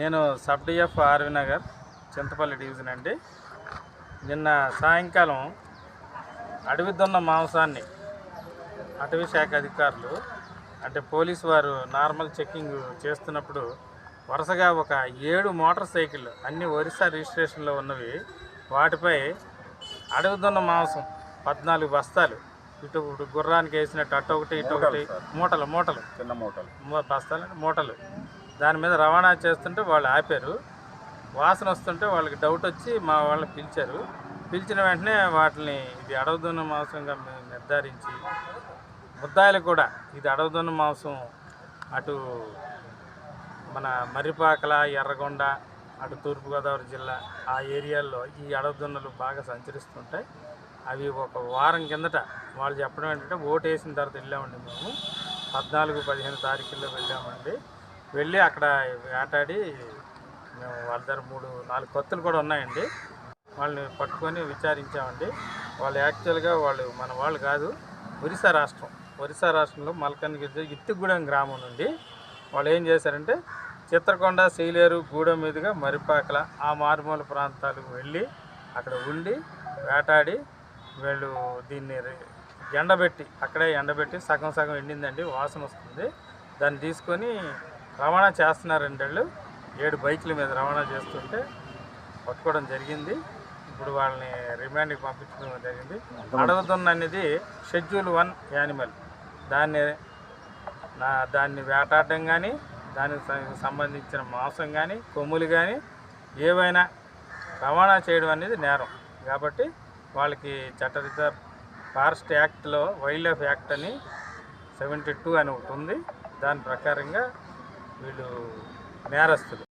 నేను sub DF RV Nagar Chintapalli division అండి. నిన్న సాయంకాలం అడవి దున్న మాంసాన్ని అటవీ శాఖ అధికారులు అంటే పోలీసు వారు నార్మల్ చెక్కింగ్ చేస్తున్నప్పుడు వరుసగా ఒక ఏడు మోటార్ సైకిళ్ళు అన్ని ఒరిస్సా రిజిస్ట్రేషన్లో ఉన్నవి. వాటిపై అడవి దున్న మాంసం పద్నాలుగు బస్తాలు ఇటు గుర్రానికి వేసినట్టు అటు ఒకటి ఇటు ఒకటి మూటలు మూటలు చిన్న మూటలు. బస్తాలు మూటలు. దాని మీద రవాణా చేస్తుంటే వాళ్ళు ఆపారు. వాసన వస్తుంటే వాళ్ళకి డౌట్ వచ్చి మా వాళ్ళని పిలిచారు. పిలిచిన వెంటనే వాటిని ఇది అడవదున్న మాంసంగా మేము నిర్ధారించి ముద్దాయిలు కూడా ఇది అడవదున్న మాంసం అటు మన మర్రిపాకల ఎర్రగొండ అటు తూర్పుగోదావరి జిల్లా ఆ ఏరియాల్లో ఈ అడవదున్నలు బాగా సంచరిస్తుంటాయి. అవి ఒక వారం కిందట వాళ్ళు చెప్పడం ఏంటంటే ఓటు వేసిన తర్వాత వెళ్ళామండి మేము. పద్నాలుగు పదిహేను తారీఖుల్లో వెళ్ళామండి. వెళ్ళి అక్కడ వేటాడి మేము వాళ్ళ దగ్గర మూడు నాలుగు కొత్తలు కూడా ఉన్నాయండి. వాళ్ళని పట్టుకొని విచారించామండి. వాళ్ళు యాక్చువల్గా వాళ్ళు మన వాళ్ళు కాదు ఒరిస్సా రాష్ట్రం. ఒరిస్సా రాష్ట్రంలో మల్కన్గిరి ఇత్తిగూడెం గ్రామం నుండి వాళ్ళు ఏం చేశారంటే చిత్రకొండ సీలేరు గూడెం మీదుగా మరిపాకల ఆ మారుమూల ప్రాంతాలకు వెళ్ళి అక్కడ ఉండి వేటాడి వీళ్ళు దీన్ని ఎండబెట్టి అక్కడే ఎండబెట్టి సగం సగం ఎండిందండి వాసన వస్తుంది. దాన్ని తీసుకొని రవాణా చేస్తున్నారండి వాళ్ళు ఏడు బైకుల మీద రవాణా చేస్తుంటే పట్టుకోవడం జరిగింది. ఇప్పుడు వాళ్ళని రిమాండ్కి పంపించడం జరిగింది. అడవుదున్న అనేది షెడ్యూల్ వన్ యానిమల్. దాన్ని నా దాన్ని వేటాడడం కానీ దానికి సంబంధించిన మాంసం కానీ కొమ్ములు కానీ ఏవైనా రవాణా చేయడం అనేది నేరం. కాబట్టి వాళ్ళకి చట్టరీత్యా ఫారెస్ట్ యాక్ట్లో వైల్డ్ లైఫ్ యాక్ట్ అని సెవెంటీ టూ అని ఒకటి ఉంది. దాని ప్రకారంగా వీళ్ళు నేరస్తులు.